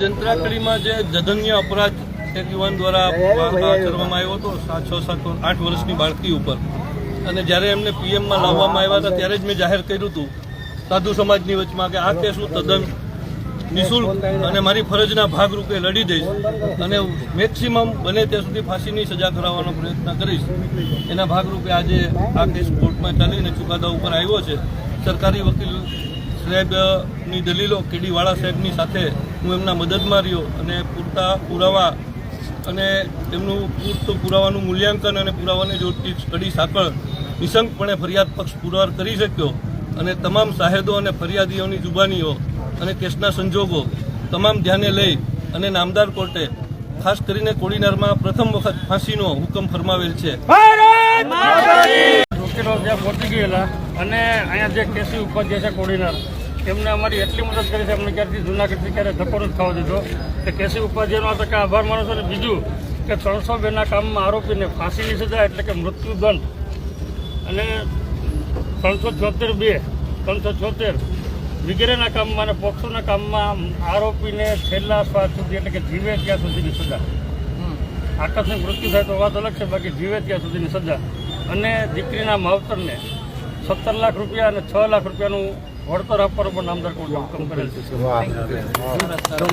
જંત્રાકડીમાં જે જધન્ય અપરાધ એક યુવાન દ્વારા આચરવામાં આવ્યો હતો સાત છ સાત આઠ વર્ષની બાળકી ઉપર. અને જ્યારે એમને પીએમમાં લાવવામાં આવ્યા હતા ત્યારે જ મેં જાહેર કર્યું હતું સાધુ સમાજની વચમાં કે આ કેસ હું તદ્દન નિઃશુલ્ક અને મારી ફરજના ભાગરૂપે લડી દઈશ અને મેક્સિમમ બને ત્યાં સુધી ફાંસીની સજા કરાવવાનો પ્રયત્ન કરીશ. એના ભાગરૂપે આજે આ કેસ કોર્ટમાં ચાલીને ચુકાદા ઉપર આવ્યો છે. સરકારી વકીલ સાહેબની દલીલો કેડીવાળા સાહેબની સાથે હું એમના મદદમાં રહ્યો અને પૂરતા પુરાવા અને તેમનું પૂરતું પુરાવાનું મૂલ્યાંકન અને પુરાવાની જોડતી કડી સાંકળ નિશંકપણે ફરિયાદ પક્ષ પુરવાર કરી શક્યો અને તમામ સાહેદો અને ફરિયાદીઓની જુબાનીઓ અને કેસના સંજોગો તમામ ધ્યાને લઈ અને નામદાર કોર્ટે ખાસ કરીને કોડીનારમાં પ્રથમ વખત ફાંસીનો હુકમ ફરમાવેલ છે. વકીલો જે પહોંચી ગયેલા અને અહીંયા જે કેસી ઉપાધ્યાય છે કોડીનાર એમને અમારી એટલી મદદ કરી છે અમને ક્યારથી જૂનાગઢથી ક્યારે ધક્કો નથી થવા દીધો. કે કેસી ઉપાધ્યાયનો આ તકે આભાર માનો છો. અને બીજું કે ત્રણસો બેના કામમાં આરોપીને ફાંસીની સજા એટલે કે મૃત્યુદંડ અને ત્રણસો છોતેર બે, ત્રણસો છોતેર વગેરેના કામમાં અને પોક્સોના કામમાં આરોપીને છેલ્લા શ્વાસ સુધી એટલે કે જીવે ત્યાં સુધીની સજા. આકસ્મિક મૃત્યુ થાય તો વાત અલગ છે, બાકી જીવે ત્યાં સુધીની સજા. અને દીકરીના માવતરને સત્તર લાખ રૂપિયા અને છ લાખ રૂપિયાનું વળતર આપવાનો પણ નામદાર કોર્ટે હુકમ કરેલ છે